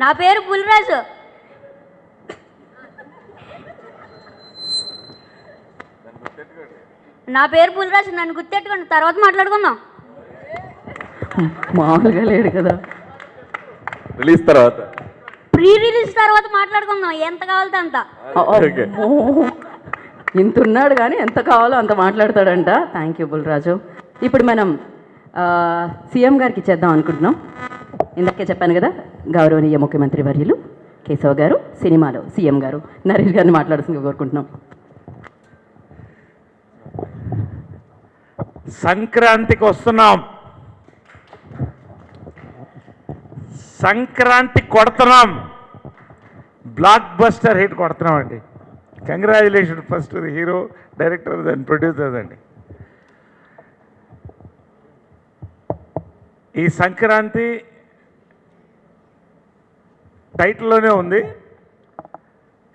నా పేరు పులిరాజు. నా పేరు పులిరాజు నన్ను గుర్తెట్టుకోండి తర్వాత మాట్లాడుకుందాం. మామూలుగా లేడు కదా. రిలీజ్ తర్వాత. ప్రీ రిలీజ్ తర్వాత మాట్లాడుకుందాం ఎంత కావాలితే అంత. ఇంత ఉన్నాడు కానీ ఎంత కావాలో అంత మాట్లాడతాడంట. థ్యాంక్ యూ బుల్రాజు ఇప్పుడు మనం సీఎం గారికి ఇచ్చేద్దాం అనుకుంటున్నాం. ఇందాకే చెప్పాను కదా గౌరవనీయ ముఖ్యమంత్రి వర్యులు కేశవ గారు సినిమాలో సీఎం గారు నరేష్ గారిని మాట్లాడుతుందిగా కోరుకుంటున్నాం. సంక్రాంతికి వస్తున్నాం. సంక్రాంతి కొడుతున్నాం. బ్లాక్ బస్టర్ హిట్ కొడుతున్నాం అండి congratulation first hero director and producer అండి ఈ సంక్రాంతి టైటిల్లోనే ఉంది.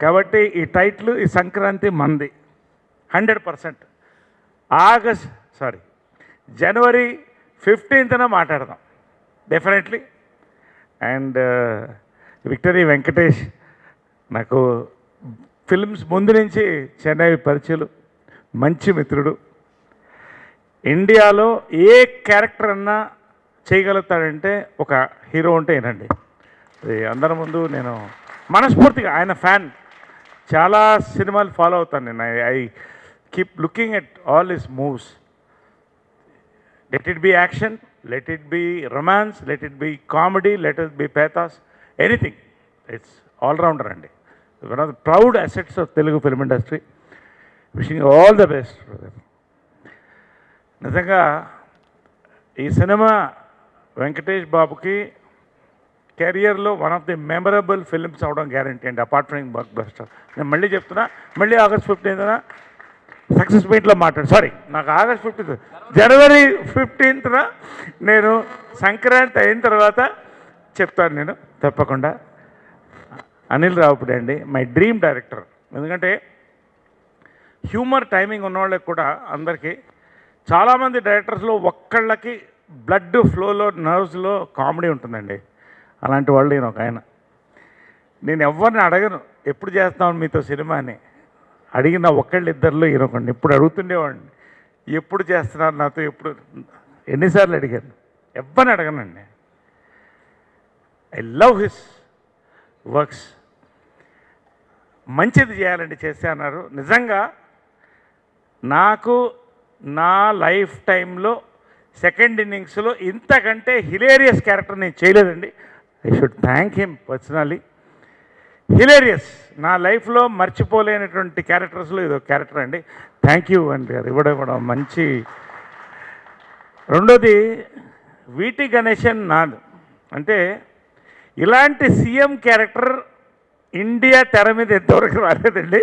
కాబట్టి ఈ టైటిల్ ఈ సంక్రాంతి మంది. Hundred percent. August sorry January ఫిఫ్టీన్త్న మాట్లాడదాం. డెఫినెట్లీ. అండ్ విక్టరీ వెంకటేష్ నాకు ఫిల్మ్స్ ముందు నుంచి చెన్నై పరిచయలు మంచి మిత్రుడు. ఇండియాలో ఏ క్యారెక్టర్ అన్నా చేయగలుగుతాడంటే ఒక హీరో ఉంటే ఏనండి. అందరి ముందు నేను మనస్ఫూర్తిగా ఆయన ఫ్యాన్. చాలా సినిమాలు ఫాలో అవుతాను నేను. I keep looking at all his moves. Let it be action let it be romance let it be comedy let it be pathos anything. It's allrounder అండి. One of the proud assets of Telugu film industry. Wishing all the best. నిజంగా ఈ cinema Venkatesh బాబుకి కెరియర్లో one of the memorable films అవడం guarantee అండి apart from blockbuster నేను మళ్ళీ చెప్తున్నా మళ్ళీ ఆగస్ట్ ఫిఫ్టీన్త్న సక్సెస్ మీట్లో మాట్లాడు సారీ నాకు ఆగస్ట్ ఫిఫ్టీన్త్ జనవరి ఫిఫ్టీన్త్న నేను సంక్రాంతి అయిన తర్వాత చెప్తాను నేను తప్పకుండా. అనిల్ రావుపుడే అండి మై డ్రీమ్ డైరెక్టర్ ఎందుకంటే హ్యూమర్ టైమింగ్ ఉన్నవాళ్ళకి కూడా అందరికీ చాలామంది డైరెక్టర్స్లో ఒక్కళ్ళకి బ్లడ్ ఫ్లోలో నర్వ్స్లో కామెడీ ఉంటుందండి. అలాంటి వాళ్ళు నేను ఒక ఆయన. నేను ఎవరిని అడగను ఎప్పుడు చేస్తాను మీతో సినిమా అని. అడిగిన ఒక్కళ్ళు ఇద్దరిలో ఈయనొకండి ఇప్పుడు అడుగుతుండేవాడిని ఎప్పుడు చేస్తున్నారు నాతో ఎప్పుడు? ఎన్నిసార్లు అడిగాను. ఎవరిని అడగనండి. I love his works. మంచిది చేయాలండి చేస్తే అన్నారు. నిజంగా నాకు నా లైఫ్ టైంలో సెకండ్ ఇన్నింగ్స్లో ఇంతకంటే హిలేరియస్ క్యారెక్టర్ నేను చేయలేదండి. I should thank him personally hilarious నా లైఫ్లో మర్చిపోలేనటువంటి క్యారెక్టర్స్లో ఇదో క్యారెక్టర్ అండి. థ్యాంక్ యూ అండి. గారు ఇవ్వడం కూడా మంచి. రెండోది వీటి గణేశన్ నాదు అంటే ఇలాంటి సీఎం క్యారెక్టర్ ఇండియా తెర మీద ఎంతవరకు రాలేదండి.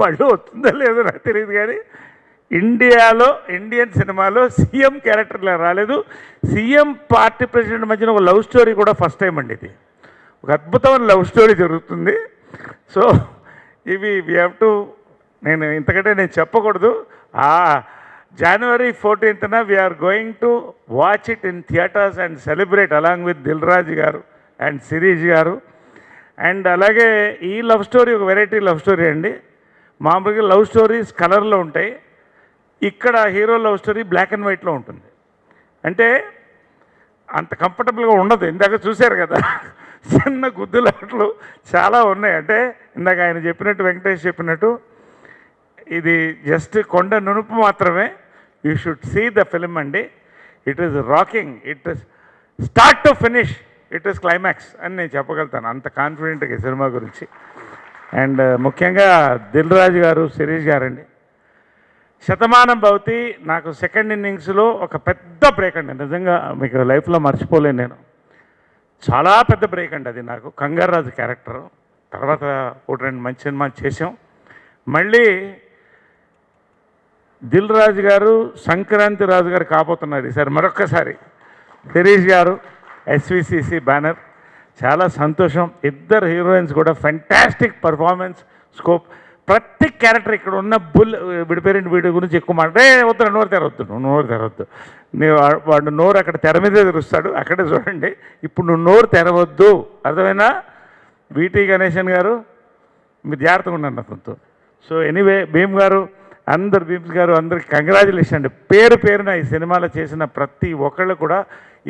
మళ్ళీ వస్తుందో లేదో నాకు తెలియదు కానీ ఇండియాలో ఇండియన్ సినిమాలో సీఎం క్యారెక్టర్లో రాలేదు. సీఎం పార్టీ ప్రెసిడెంట్ మధ్యన ఒక లవ్ స్టోరీ కూడా ఫస్ట్ టైం అండి ఇది. ఒక అద్భుతమైన లవ్ స్టోరీ జరుగుతుంది. సో ఇవి వీ హ్యావ్ టు నేను ఇంతకంటే నేను చెప్పకూడదు. ఆ January ఫోర్టీన్త్న we're going to watch it in theatres and celebrate along with Dilraj గారు అండ్ సిరీజ్ గారు. అండ్ అలాగే ఈ లవ్ స్టోరీ ఒక వెరైటీ లవ్ స్టోరీ అండి. మామూలుగా లవ్ స్టోరీస్ కలర్లో ఉంటాయి. ఇక్కడ hero love story black and వైట్లో ఉంటుంది. అంటే అంత కంఫర్టబుల్గా ఉండదు. ఇందాక చూశారు కదా చిన్న గుద్దులాట్లు చాలా ఉన్నాయి. అంటే ఇందాక ఆయన చెప్పినట్టు వెంకటేష్ చెప్పినట్టు ఇది జస్ట్ కొండ నునుపు మాత్రమే. You should see the film అండి. It is rocking it is start to finish it is climax అని నేను చెప్పగలుగుతాను. అంత కాన్ఫిడెంట్గా సినిమా గురించి. అండ్ ముఖ్యంగా దిల్ రాజు గారు శిరీష్ గారండి. శతమానం భవతి. నాకు సెకండ్ ఇన్నింగ్స్లో ఒక పెద్ద బ్రేక్ అండి. నిజంగా మీకు లైఫ్లో మర్చిపోలేను నేను. చాలా పెద్ద బ్రేక్ అండి అది నాకు. కంగారాజు క్యారెక్టర్ తర్వాత ఒకటి రెండు మంచి సినిమా చేసాం మళ్ళీ దిల్ రాజు గారు సంక్రాంతి రాజు గారు కాబోతున్నారు ఈసారి మరొక్కసారి. శిరీష్ గారు ఎస్విసిసి బ్యానర్ చాలా సంతోషం. ఇద్దరు హీరోయిన్స్ కూడా ఫెంటాస్టిక్ పర్ఫార్మెన్స్ స్కోప్ ప్రతి క్యారెక్టర్ ఇక్కడ ఉన్న బుల్ వీడి పేరెంట్ వీడి గురించి ఎక్కువ మాట్లాడే. వద్దు నోరు తెరవద్దు నువ్వు నోరు తెరవద్దు. నేను వాడు నోరు అక్కడ తెర మీద తెరుస్తాడు అక్కడే చూడండి. ఇప్పుడు నువ్వు నోరు తెరవద్దు. అర్థమైనా వీటి గణేశన్ గారు మీరు జాగ్రత్తగా ఉండండి అతనితో సో ఎనీవే భీమ్ గారు అందరు భీమ్స్ గారు అందరికి కంగ్రాచులేషన్ అండి. పేరు పేరున ఈ సినిమాలో చేసిన ప్రతి ఒక్కళ్ళు కూడా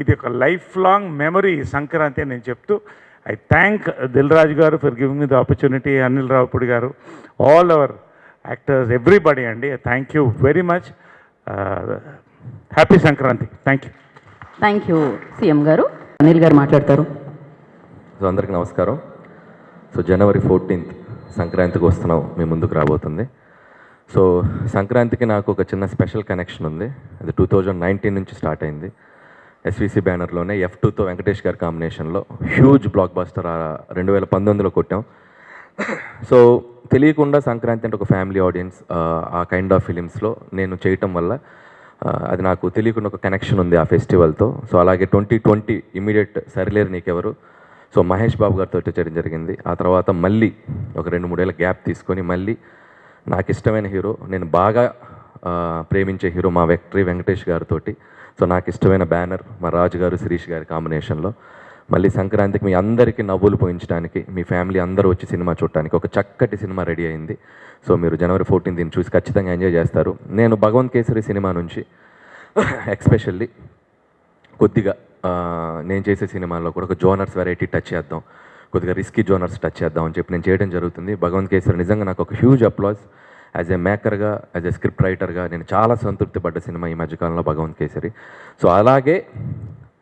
ఇది ఒక లైఫ్ లాంగ్ మెమరీ సంక్రాంతి అని నేను చెప్తూ ఐ థ్యాంక్ దిల్ రాజు గారు for giving me the opportunity Anil Ravipudi గారు ఆల్ అవర్ యాక్టర్స్ ఎవ్రీబడి అండి. Thank you very much. Happy Sankranti. Thank you. Thank you CM గారు. అనిల్ గారు మాట్లాడతారు. సో అందరికి నమస్కారం. సో జనవరి ఫోర్టీన్త్ సంక్రాంతికి వస్తున్నాం మీ ముందుకు రాబోతుంది. సో సంక్రాంతికి నాకు ఒక చిన్న స్పెషల్ కనెక్షన్ ఉంది. అది టూ థౌజండ్ నైన్టీన్ నుంచి స్టార్ట్ అయింది. ఎస్విసి బ్యానర్లోనే ఎఫ్ టూతో వెంకటేష్ గారి కాంబినేషన్లో హ్యూజ్ బ్లాక్ బస్టర్ రెండు వేల పంతొమ్మిదిలో కొట్టాం. సో తెలియకుండా సంక్రాంతి అంటే ఒక ఫ్యామిలీ ఆడియన్స్ ఆ కైండ్ ఆఫ్ ఫిలిమ్స్లో నేను చేయటం వల్ల అది నాకు తెలియకుండా ఒక కనెక్షన్ ఉంది ఆ ఫెస్టివల్తో సో అలాగే twenty twenty immediate Sarileru Neekevvaru? So Mahesh Babu గారితో చేయడం జరిగింది. ఆ తర్వాత మళ్ళీ ఒక రెండు మూడేళ్ళ గ్యాప్ తీసుకొని మళ్ళీ నాకు ఇష్టమైన హీరో నేను బాగా ప్రేమించే హీరో మా వెక్టరీ వెంకటేష్ గారితోటి. సో నాకు ఇష్టమైన బ్యానర్ మా రాజు గారు శిరీష్ గారి కాంబినేషన్లో. మళ్ళీ సంక్రాంతికి మీ అందరికీ నవ్వులు పోయించడానికి మీ ఫ్యామిలీ అందరూ వచ్చి సినిమా చూడటానికి ఒక చక్కటి సినిమా రెడీ అయింది. సో మీరు జనవరి ఫోర్టీన్ దీన్ని చూసి ఖచ్చితంగా ఎంజాయ్ చేస్తారు. నేను భగవంత్ కేసరి సినిమా నుంచి ఎక్స్పెషల్లీ కొద్దిగా నేను చేసే సినిమాల్లో కూడా ఒక జోనర్స్ వెరైటీ టచ్ చేద్దాం. కొద్దిగా రిస్కీ జోనర్స్ టచ్ చేద్దాం అని చెప్పి నేను చేయడం జరుగుతుంది. భగవంత్ కేసరి నిజంగా నాకు ఒక హ్యూజ్ అప్లాస్ యాజ్ ఎ మేకర్గా యాజ్ ఎ స్క్రిప్ట్ రైటర్గా నేను చాలా సంతృప్తి పడ్డ సినిమా ఈ మధ్యకాలంలో భగవంత్ కేసరి. సో అలాగే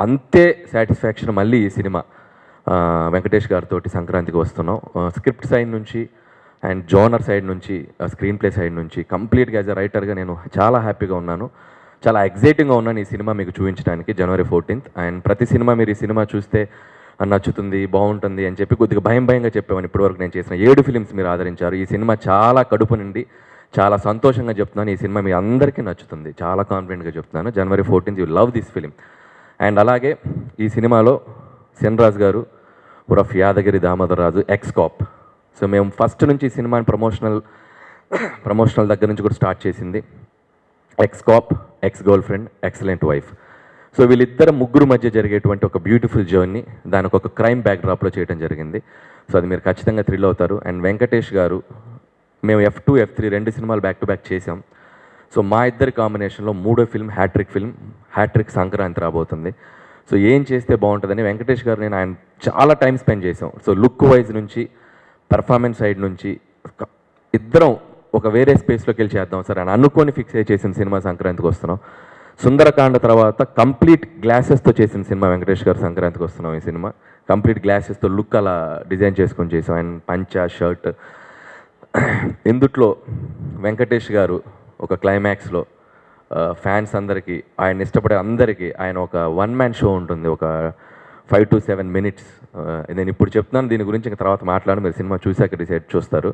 అంతే సాటిస్ఫాక్షన్ మళ్ళీ ఈ సినిమా వెంకటేష్ గారితో సంక్రాంతికి వస్తున్నాం. స్క్రిప్ట్ సైడ్ నుంచి అండ్ జోనర్ సైడ్ నుంచి స్క్రీన్ ప్లే సైడ్ నుంచి కంప్లీట్గా యాజ్ అ రైటర్గా నేను చాలా హ్యాపీగా ఉన్నాను. చాలా ఎగ్జైటింగ్గా ఉన్నాను ఈ సినిమా మీకు చూపించడానికి జనవరి ఫోర్టీన్త్ అండ్ ప్రతి సినిమా మీరు ఈ సినిమా చూస్తే నచ్చుతుంది బాగుంటుంది అని చెప్పి కొద్దిగా భయం భయంగా చెప్పామని ఇప్పటివరకు నేను చేసిన ఏడు ఫిలిమ్స్ మీరు ఆదరించారు. ఈ సినిమా చాలా కడుపు నుండి చాలా సంతోషంగా చెప్తున్నాను. ఈ సినిమా మీ అందరికీ నచ్చుతుంది. చాలా కాన్ఫిడెంట్గా చెప్తున్నాను. January fourteenth you love this film and అలాగే ఈ సినిమాలో సెన్రాజ్ గారు ఉరఫ్ Yadagiri Damodar Raju ex cop so మేము ఫస్ట్ నుంచి ఈ సినిమాని ప్రమోషనల్ ప్రమోషనల్ దగ్గర నుంచి కూడా స్టార్ట్ చేసింది. Ex cop ex girlfriend excellent wife so వీళ్ళిద్దరు ముగ్గురు మధ్య జరిగేటువంటి ఒక బ్యూటిఫుల్ జర్నీ దానికి ఒక క్రైమ్ బ్యాక్డ్రాప్లో చేయడం జరిగింది. సో అది మీరు ఖచ్చితంగా థ్రిల్ అవుతారు. అండ్ వెంకటేష్ గారు మేము ఎఫ్ టూ ఎఫ్ త్రీ రెండు సినిమాలు బ్యాక్ టు బ్యాక్ చేసాం సో మా ఇద్దరి కాంబినేషన్లో మూడో film hattrick film hattrick Sankranti రాబోతుంది. సో ఏం చేస్తే బాగుంటుందని వెంకటేష్ గారు నేను ఆయన చాలా టైం స్పెండ్ చేసాం సో లుక్ వైజ్ నుంచి పర్ఫార్మెన్స్ సైడ్ నుంచి ఇద్దరం ఒక వేరే స్పేస్లోకి వెళ్ళి చేద్దాం సార్ అని అనుకొని ఫిక్స్ అయ్యి చేసిన సినిమా సంక్రాంతికి వస్తున్నాం. సుందరకాండ తర్వాత కంప్లీట్ గ్లాసెస్తో చేసిన సినిమా వెంకటేష్ గారు సంక్రాంతికి వస్తున్నాం ఈ సినిమా. కంప్లీట్ గ్లాసెస్తో లుక్ అలా డిజైన్ చేసుకొని చేసాం. ఆయన పంచా షర్ట్. ఇందుట్లో వెంకటేష్ గారు ఒక క్లైమాక్స్లో ఫ్యాన్స్ అందరికీ ఆయన ఇష్టపడే అందరికీ ఆయన ఒక వన్ మ్యాన్ షో ఉంటుంది. ఒక ఫైవ్ టు సెవెన్ మినిట్స్. నేను ఇప్పుడు చెప్తున్నాను దీని గురించి ఇంకా తర్వాత మాట్లాడి మీరు సినిమా చూశాక డిసైడ్ చూస్తారు.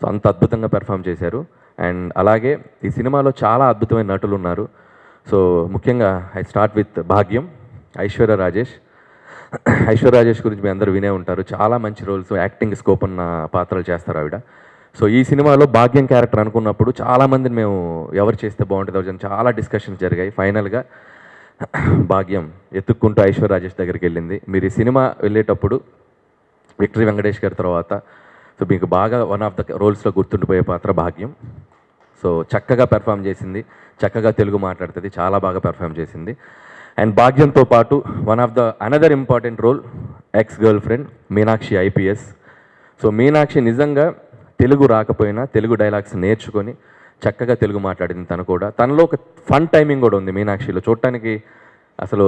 సో అంత అద్భుతంగా పెర్ఫామ్ చేశారు. అండ్ అలాగే ఈ సినిమాలో చాలా అద్భుతమైన నటులు ఉన్నారు. సో ముఖ్యంగా ఐ స్టార్ట్ విత్ భాగ్యం ఐశ్వర్య రాజేష్. ఐశ్వర్య రాజేష్ గురించి మీ అందరూ వినే ఉంటారు. చాలా మంచి రోల్స్ యాక్టింగ్ స్కోప్ ఉన్న పాత్రలు చేస్తారు ఆవిడ. సో ఈ సినిమాలో భాగ్యం క్యారెక్టర్ అనుకున్నప్పుడు చాలామందిని మేము ఎవరు చేస్తే బాగుంటుంది చాలా డిస్కషన్స్ జరిగాయి. ఫైనల్గా భాగ్యం ఎత్తుక్కుంటూ ఐశ్వర్య రాజేష్ దగ్గరికి వెళ్ళింది. మీరు ఈ సినిమా వెళ్ళేటప్పుడు విక్టరీ వెంకటేష్ గారి తర్వాత సో మీకు బాగా వన్ ఆఫ్ ద రోల్స్లో గుర్తుండిపోయే పాత్ర భాగ్యం. సో చక్కగా పెర్ఫామ్ చేసింది. చక్కగా తెలుగు మాట్లాడుతుంది. చాలా బాగా పెర్ఫామ్ చేసింది. అండ్ భాగ్యంతో పాటు one of the another important role ex girlfriend Meenakshi IPS so Meenakshi నిజంగా తెలుగు రాకపోయినా తెలుగు డైలాగ్స్ నేర్చుకొని చక్కగా తెలుగు మాట్లాడింది తను కూడా. తనలో ఒక ఫన్ టైమింగ్ కూడా ఉంది మీనాక్షిలో. చూడటానికి అసలు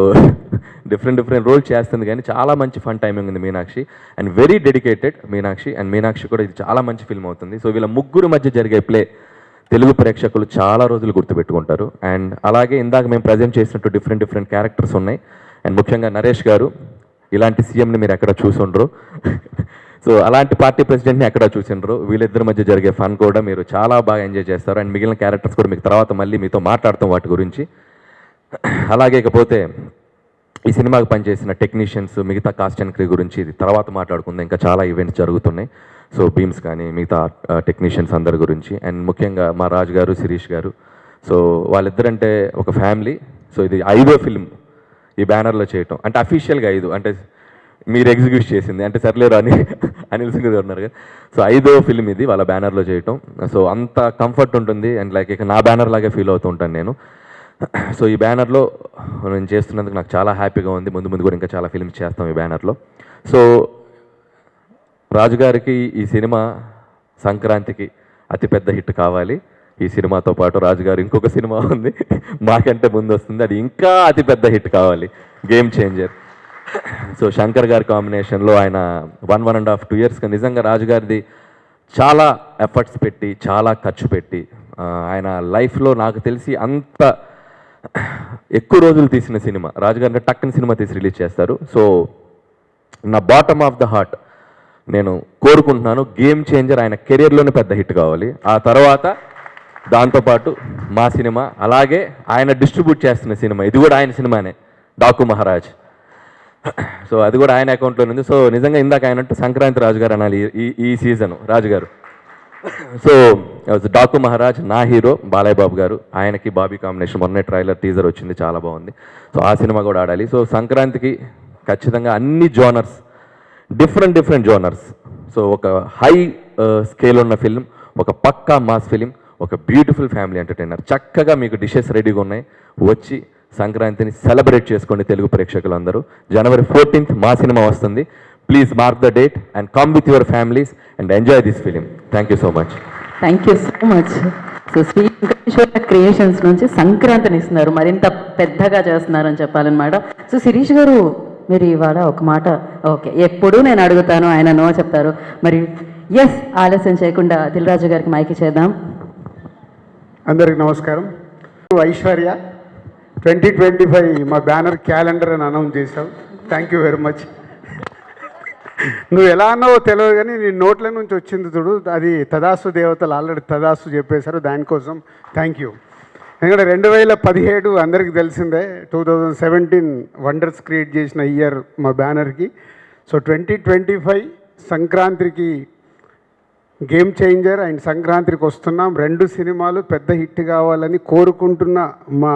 డిఫరెంట్ డిఫరెంట్ రోల్ చేస్తుంది కానీ చాలా మంచి ఫన్ టైమింగ్ ఉంది Meenakshi. And very dedicated Meenakshi. And Meenakshi కూడా ఇది చాలా మంచి ఫిల్మ్ అవుతుంది. సో వీళ్ళ ముగ్గురు మధ్య జరిగే ప్లే తెలుగు ప్రేక్షకులు చాలా రోజులు గుర్తుపెట్టుకుంటారు. అండ్ అలాగే ఇందాక మేము ప్రజెంట్ చేసినట్టు డిఫరెంట్ డిఫరెంట్ క్యారెక్టర్స్ ఉన్నాయి. అండ్ ముఖ్యంగా నరేష్ గారు ఇలాంటి సీఎంని మీరు ఎక్కడ చూసుండ్రు? సో అలాంటి పార్టీ ప్రెసిడెంట్ని ఎక్కడ చూసిండ్రు? వీళ్ళిద్దరి మధ్య జరిగే ఫన్ కూడా మీరు చాలా బాగా ఎంజాయ్ చేస్తారు. అండ్ మిగిలిన క్యారెక్టర్స్ కూడా మీకు తర్వాత మళ్ళీ మీతో మాట్లాడతాం వాటి గురించి. అలాగే ఇకపోతే ఈ సినిమాకి పనిచేసిన టెక్నీషియన్స్ మిగతా కాస్ట్ అండ్ క్రీ గురించి ఇది తర్వాత మాట్లాడుకుందాం. ఇంకా చాలా ఈవెంట్స్ జరుగుతున్నాయి. సో బీమ్స్ కానీ మిగతా టెక్నీషియన్స్ అందరి గురించి. అండ్ ముఖ్యంగా మా రాజు గారు శిరీష్ గారు. సో వాళ్ళిద్దరంటే ఒక ఫ్యామిలీ. సో ఇది ఐదో ఫిల్మ్ ఈ బ్యానర్లో చేయటం. అంటే అఫీషియల్గా ఐదు. అంటే మీరు ఎగ్జిక్యూట్ చేసింది. అంటే సర్లేరు అని అనిల్ సింగ్ గారు ఉన్నారు కదా. సో ఐదో ఫిల్మ్ ఇది వాళ్ళ బ్యానర్లో చేయటం. సో అంత కంఫర్ట్ ఉంటుంది. అండ్ లైక్ ఇక నా బ్యానర్ లాగే ఫీల్ అవుతూ ఉంటాను నేను. సో ఈ బ్యానర్లో నేను చేస్తున్నందుకు నాకు చాలా హ్యాపీగా ఉంది. ముందు ముందు కూడా ఇంకా చాలా ఫిల్మ్స్ చేస్తాం ఈ బ్యానర్లో. సో రాజుగారికి ఈ సినిమా సంక్రాంతికి అతిపెద్ద హిట్ కావాలి. ఈ సినిమాతో పాటు రాజుగారు ఇంకొక సినిమా ఉంది. మాకంటే ముందు వస్తుంది. అది ఇంకా అతిపెద్ద హిట్ కావాలి. గేమ్ చేంజర్ సో శంకర్ గారి కాంబినేషన్లో ఆయన one one and half two ఇయర్స్గా నిజంగా రాజుగారిది చాలా ఎఫర్ట్స్ పెట్టి చాలా ఖర్చు పెట్టి ఆయన లైఫ్లో నాకు తెలిసి అంత ఎక్కువ రోజులు తీసిన సినిమా. రాజుగారిని టక్కని సినిమా తీసి రిలీజ్ చేస్తారు. సో నా బాటమ్ ఆఫ్ ద హార్ట్ నేను కోరుకుంటున్నాను గేమ్ చేంజర్ ఆయన కెరీర్లోనే పెద్ద హిట్ కావాలి. ఆ తర్వాత దాంతోపాటు మా సినిమా అలాగే ఆయన డిస్ట్రిబ్యూట్ చేస్తున్న సినిమా ఇది కూడా ఆయన సినిమానే డాకు మహారాజ్. సో అది కూడా ఆయన అకౌంట్లో ఉంది. సో నిజంగా ఇందాక ఆయన సంక్రాంతి రాజు గారు అనాలి. ఈ ఈ సీజన్ రాజుగారు. సో డాకు మహారాజ్ నా హీరో బాలయ్య బాబు గారు ఆయనకి బాబీ కాంబినేషన్. మొన్నే ట్రైలర్ టీజర్ వచ్చింది చాలా బాగుంది. సో ఆ సినిమా కూడా ఆడాలి. సో సంక్రాంతికి ఖచ్చితంగా అన్ని genres different different genres so ఒక హై స్కేల్ uh, ఉన్న ఫిల్మ్ ఒక పక్కా మాస్ ఫిలిం ఒక బ్యూటిఫుల్ ఫ్యామిలీ ఎంటర్టైనర్ చక్కగా మీకు డిషెస్ రెడీగా ఉన్నాయి. వచ్చి సంక్రాంతిని సెలబ్రేట్ చేసుకోండి తెలుగు ప్రేక్షకులందరూ. జనవరి ఫోర్టీన్త్ మా సినిమా వస్తుంది. Please mark the date and come with your families and enjoy this film thank you so much thank you so much so Sri Venkateswara creations నుంచి సంక్రాంతిని ఇస్తున్నారు. మరింత పెద్దగా చేస్తున్నారని చెప్పాలన్నమాట. సో శిరీష్ గారు మీరు ఇవాళ ఒక మాట ఓకే ఎప్పుడు నేను అడుగుతాను ఆయన నో చెప్తారు. మరి ఎస్ ఆలస్యం చేయకుండా దిల్రాజు గారికి మైకి చేద్దాం. అందరికి నమస్కారం. ఐశ్వర్య ట్వంటీ ట్వంటీ ఫైవ్ మా బ్యానర్ క్యాలెండర్ అని అనౌన్స్ చేశావు. థ్యాంక్ యూ వెరీ మచ్ నువ్వు ఎలా అన్నావో తెలియదు కానీ నీ నోట్ల నుంచి వచ్చింది చూడు. అది తదాసు దేవతలు ఆల్రెడీ తదాసు చెప్పేశారు. దానికోసం థ్యాంక్ యూ ఎందుకంటే రెండు వేల పదిహేడు అందరికీ తెలిసిందే two thousand seventeen wonders create చేసిన ఇయర్ మా బ్యానర్కి. సో ట్వంటీ ట్వంటీ ఫైవ్ సంక్రాంతికి గేమ్ చేంజర్ అండ్ సంక్రాంతికి వస్తున్నాం. రెండు సినిమాలు పెద్ద హిట్ కావాలని కోరుకుంటున్న మా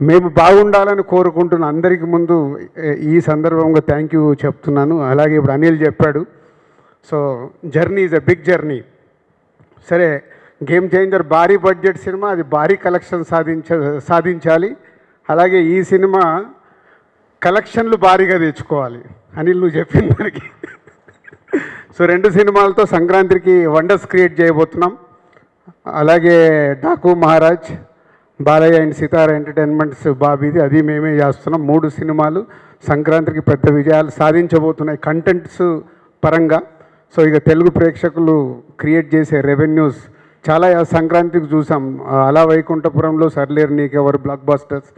మేము బాగుండాలని కోరుకుంటున్న అందరికి ముందు ఈ సందర్భంగా థ్యాంక్ యూ చెప్తున్నాను. అలాగే ఇప్పుడు అనిల్ చెప్పాడు. So journey is a big journey సరే గేమ్ చేంజర్ భారీ బడ్జెట్ సినిమా అది భారీ కలెక్షన్ సాధించ సాధించాలి. అలాగే ఈ సినిమా కలెక్షన్లు భారీగా తెచ్చుకోవాలి. అనిల్ నువ్వు చెప్పిన దానికి. సో రెండు సినిమాలతో సంక్రాంతికి వండర్స్ క్రియేట్ చేయబోతున్నాం. అలాగే డాకు మహారాజ్ బాలయ్య అండ్ సితార ఎంటర్టైన్మెంట్స్ బాబీది అది మేమే చేస్తున్నాం. మూడు సినిమాలు సంక్రాంతికి పెద్ద విజయాలు సాధించబోతున్నాయి కంటెంట్స్ పరంగా. సో ఇక తెలుగు ప్రేక్షకులు క్రియేట్ చేసే రెవెన్యూస్ చాలా సంక్రాంతికి చూసాం. అలా వైకుంఠపురంలో సర్లేరు నీకెవరు బ్లాక్ బస్టర్స్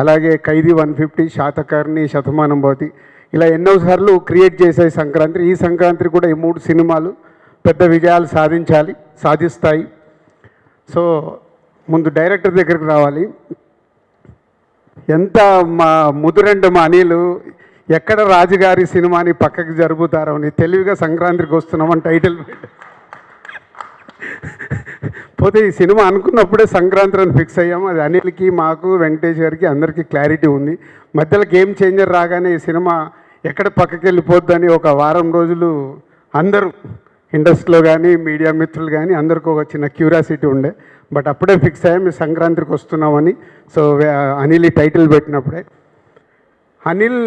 అలాగే ఖైదీ వన్ ఫిఫ్టీ శాతకర్ణి శతమానం భవతి. ఇలా ఎన్నోసార్లు క్రియేట్ చేసాయి సంక్రాంతి. ఈ సంక్రాంతి కూడా ఈ మూడు సినిమాలు పెద్ద విజయాలు సాధించాలి సాధిస్తాయి. సో ముందు డైరెక్టర్ దగ్గరికి రావాలి. ఎంత మా ముదురెండు మా అనిలు ఎక్కడ రాజుగారి సినిమాని పక్కకి జరుపుతారో అని తెలివిగా సంక్రాంతికి వస్తున్నామని టైటిల్ పెట్టారు. పోతే ఈ సినిమా అనుకున్నప్పుడే సంక్రాంతి అని ఫిక్స్ అయ్యాము. అది అనిల్కి మాకు వెంకటేష్ గారికి అందరికీ క్లారిటీ ఉంది. మధ్యలో గేమ్ చేంజర్ రాగానే ఈ సినిమా ఎక్కడ పక్కకి వెళ్ళిపోద్దని ఒక వారం రోజులు అందరూ ఇండస్ట్రీలో కానీ మీడియా మిత్రులు కానీ అందరికీ ఒక చిన్న క్యూరియాసిటీ ఉండే. బట్ అప్పుడే ఫిక్స్ అయ్యాం మేము సంక్రాంతికి వస్తున్నామని. సో అనిల్ ఈ టైటిల్ పెట్టినప్పుడే. అనిల్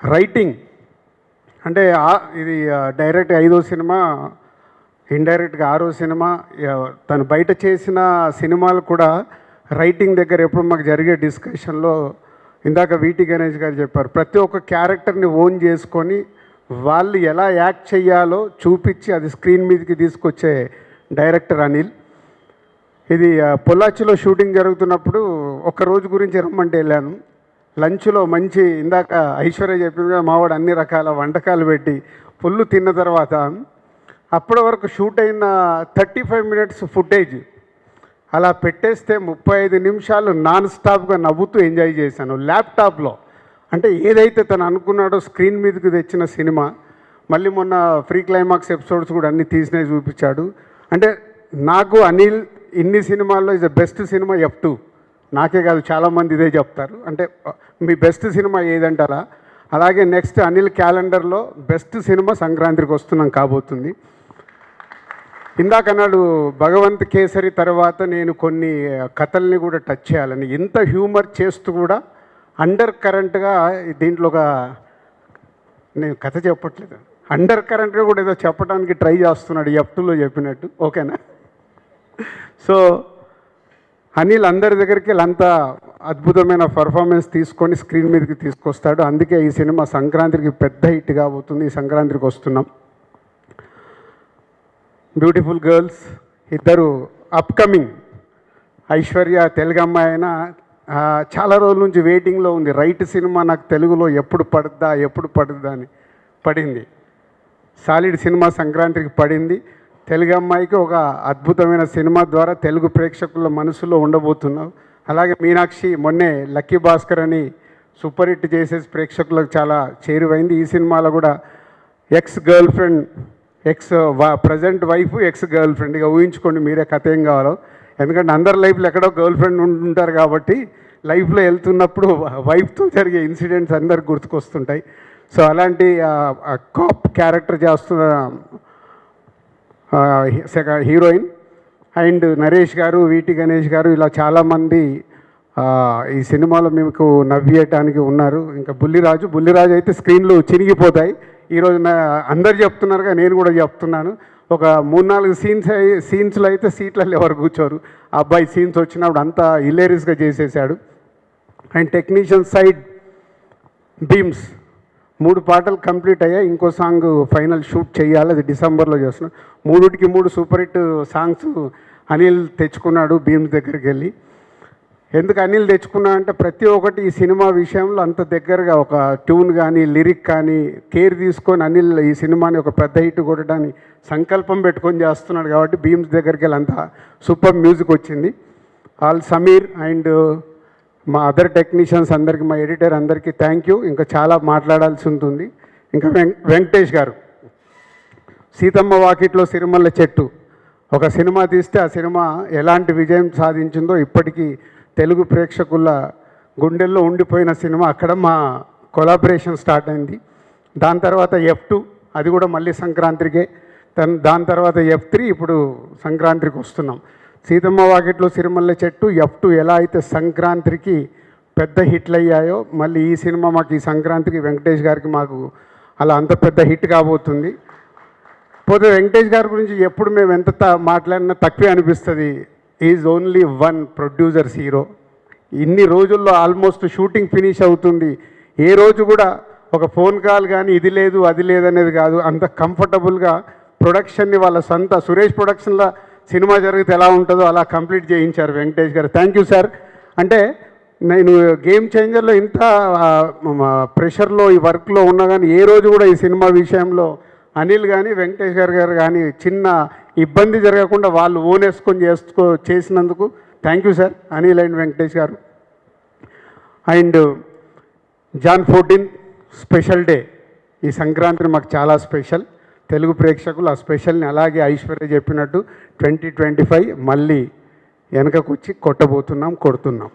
రైటింగ్ అంటే ఇది డైరెక్ట్ ఐదో సినిమా ఇండైరెక్ట్గా ఆరో సినిమా తను బయట చేసిన సినిమాలు కూడా రైటింగ్ దగ్గర ఎప్పుడు మాకు జరిగే డిస్కషన్లో ఇందాక వీటి గణేష్ గారు చెప్పారు. ప్రతి ఒక్క క్యారెక్టర్ని ఓన్ చేసుకొని వాళ్ళు ఎలా యాక్ట్ చేయాలో చూపించి అది స్క్రీన్ మీదకి తీసుకొచ్చే డైరెక్టర్ అనిల్. ఇది పొల్లాచిలో షూటింగ్ జరుగుతున్నప్పుడు ఒక రోజు గురించి రమ్మంటే వెళ్ళాను. లంచ్లో మంచి ఇందాక ఐశ్వర్య చెప్పిన మావాడు అన్ని రకాల వంటకాలు పెట్టి పుల్లు తిన్న తర్వాత అప్పటి వరకు షూట్ అయిన థర్టీ ఫైవ్ మినిట్స్ ఫుటేజ్. అలా పెట్టేస్తే ముప్పై ఐదు నిమిషాలు నాన్ స్టాప్గా నవ్వుతూ ఎంజాయ్ చేశాను. ల్యాప్టాప్లో. అంటే ఏదైతే తను అనుకున్నాడో స్క్రీన్ మీదకి తెచ్చిన సినిమా మళ్ళీ మొన్న ఫ్రీ క్లైమాక్స్ ఎపిసోడ్స్ కూడా అన్ని తీసినవి చూపించాడు. అంటే నాకు అనిల్ ఇన్ని సినిమాల్లో is the best cinema F two. నాకే కాదు చాలామంది ఇదే చెప్తారు. అంటే మీ బెస్ట్ సినిమా ఏదంటారా? అలాగే నెక్స్ట్ అనిల్ క్యాలెండర్లో బెస్ట్ సినిమా సంక్రాంతికి వస్తున్నాం కాబోతుంది. ఇందాక అన్నాడు భగవంత్ కేసరి తర్వాత నేను కొన్ని కథల్ని కూడా టచ్ చేయాలని. ఇంత హ్యూమర్ చేస్తూ కూడా అండర్ కరెంట్గా దీంట్లో ఒక నేను కథ చెప్పట్లేదు. అండర్ కరెంట్గా కూడా ఏదో చెప్పడానికి ట్రై చేస్తున్నాడు ఎఫ్టులో చెప్పినట్టు. ఓకేనా? సో అనిల్ అందరి దగ్గరికి అంత అద్భుతమైన పర్ఫార్మెన్స్ తీసుకొని స్క్రీన్ మీదకి తీసుకొస్తాడు. అందుకే ఈ సినిమా సంక్రాంతికి పెద్ద హిట్ కాబోతుంది. ఈ సంక్రాంతికి వస్తున్నాం. బ్యూటిఫుల్ గర్ల్స్ ఇద్దరు అప్కమింగ్ ఐశ్వర్య తెలుగు అమ్మాయి అయినా చాలా రోజుల నుంచి వెయిటింగ్లో ఉంది. రైట్ సినిమా నాకు తెలుగులో ఎప్పుడు పడుద్దా ఎప్పుడు పడుద్దా అని పడింది. సాలిడ్ సినిమా సంక్రాంతికి పడింది. తెలుగు అమ్మాయికి ఒక అద్భుతమైన సినిమా ద్వారా తెలుగు ప్రేక్షకుల మనసులో ఉండబోతున్నావు. అలాగే మీనాక్షి మొన్నే లక్కీ భాస్కర్ అని సూపర్ హిట్ చేసేసి ప్రేక్షకులకు చాలా చేరువైంది. ఈ సినిమాలో కూడా ఎక్స్ గర్ల్ ఫ్రెండ్ ఎక్స్ వా ప్రజెంట్ వైఫ్ ఎక్స్ గర్ల్ ఫ్రెండ్గా ఇక ఊహించుకోండి మీరే కథ ఏం కావాలో. ఎందుకంటే అందరి లైఫ్లో ఎక్కడో గర్ల్ ఫ్రెండ్ ఉంటుంటారు కాబట్టి లైఫ్లో వెళ్తున్నప్పుడు వైఫ్తో జరిగే ఇన్సిడెంట్స్ అందరికి గుర్తుకొస్తుంటాయి. సో అలాంటి కాప్ క్యారెక్టర్ చేస్తున్న హీరోయిన్ అండ్ నరేష్ గారు వీటి గణేష్ గారు ఇలా చాలామంది ఈ సినిమాలో మీకు నవ్వేయటానికి ఉన్నారు. ఇంకా బుల్లిరాజు బుల్లిరాజు అయితే స్క్రీన్లు చినిగిపోతాయి. ఈరోజు నా అందరు చెప్తున్నారుగా నేను కూడా చెప్తున్నాను. ఒక మూడు నాలుగు సీన్స్ సీన్స్లో అయితే సీట్లలో ఎవరు కూర్చోరు. ఆ అబ్బాయి సీన్స్ వచ్చినప్పుడు అంతా ఇలేరియస్గా చేసేసాడు. And technician side Bheems. మూడు పాటలు కంప్లీట్ అయ్యాయి. ఇంకో సాంగ్ ఫైనల్ షూట్ చేయాలి. అది డిసెంబర్లో చేస్తున్నాం. మూడుటికి మూడు సూపర్ హిట్ సాంగ్స్ అనిల్ తెచ్చుకున్నాడు భీమ్స్ దగ్గరికి వెళ్ళి. ఎందుకు అనిల్ తెచ్చుకున్నాడంటే ప్రతి ఒక్కటి ఈ సినిమా విషయంలో అంత దగ్గరగా ఒక ట్యూన్ కానీ లిరిక్ కానీ కేర్ తీసుకొని అనిల్ ఈ సినిమాని ఒక పెద్ద హిట్ కొట్టడానికి సంకల్పం పెట్టుకొని చేస్తున్నాడు కాబట్టి భీమ్స్ దగ్గరికి వెళ్ళి అంత సూపర్ మ్యూజిక్ వచ్చింది. ఆల్ సమీర్ అండ్ మా అదర్ టెక్నీషియన్స్ అందరికీ మా ఎడిటర్ అందరికీ థ్యాంక్ యూ ఇంకా చాలా మాట్లాడాల్సి ఉంటుంది. ఇంకా వెం వెంకటేష్ గారు సీతమ్మ వాకిట్లో సిరిమల్ల చెట్టు. ఒక సినిమా తీస్తే ఆ సినిమా ఎలాంటి విజయం సాధించిందో ఇప్పటికీ తెలుగు ప్రేక్షకుల గుండెల్లో ఉండిపోయిన సినిమా అక్కడ మా కొలాబరేషన్ స్టార్ట్ అయింది. దాని తర్వాత ఎఫ్ టూ అది కూడా మళ్ళీ సంక్రాంతికే. దాని తర్వాత ఎఫ్ త్రీ ఇప్పుడు సంక్రాంతికి వస్తున్నాం. సీతమ్మ వాకిట్లో సిరిమల్ల చెట్టు ఎఫ్ టూ ఎలా అయితే సంక్రాంతికి పెద్ద హిట్లు అయ్యాయో మళ్ళీ ఈ సినిమా మాకు ఈ సంక్రాంతికి వెంకటేష్ గారికి మాకు అలా అంత పెద్ద హిట్ కాబోతుంది. పోతే వెంకటేష్ గారి గురించి ఎప్పుడు మేము ఎంత మాట్లాడినా తక్కువే అనిపిస్తుంది. Is only one producers hero. ఇన్ని రోజుల్లో ఆల్మోస్ట్ షూటింగ్ ఫినిష్ అవుతుంది. ఏ రోజు కూడా ఒక ఫోన్ కాల్ కానీ ఇది లేదు అది లేదు అనేది కాదు. అంత కంఫర్టబుల్గా ప్రొడక్షన్ని వాళ్ళ సొంత సురేష్ ప్రొడక్షన్లో సినిమా జరిగితే ఎలా ఉంటుందో అలా కంప్లీట్ చేయించారు వెంకటేష్ గారు. థ్యాంక్ యూ సార్ అంటే నేను గేమ్ చేంజర్లో ఇంత ప్రెషర్లో ఈ వర్క్లో ఉన్నా కానీ ఏ రోజు కూడా ఈ సినిమా విషయంలో అనిల్ కానీ వెంకటేష్ గారు గారు కానీ చిన్న ఇబ్బంది జరగకుండా వాళ్ళు ఓనేసుకొని చేసుకో చేసినందుకు thank you sir Anil and Venkatesh గారు. And Jan fourteen special day. ఈ సంక్రాంతిని మాకు చాలా స్పెషల్. తెలుగు ప్రేక్షకులు ఆ స్పెషల్ని అలాగే ఐశ్వర్య చెప్పినట్టు ట్వంటీ ట్వంటీ ఫైవ్ మళ్ళీ వెనకకు వచ్చి కొట్టబోతున్నాం కొడుతున్నాం.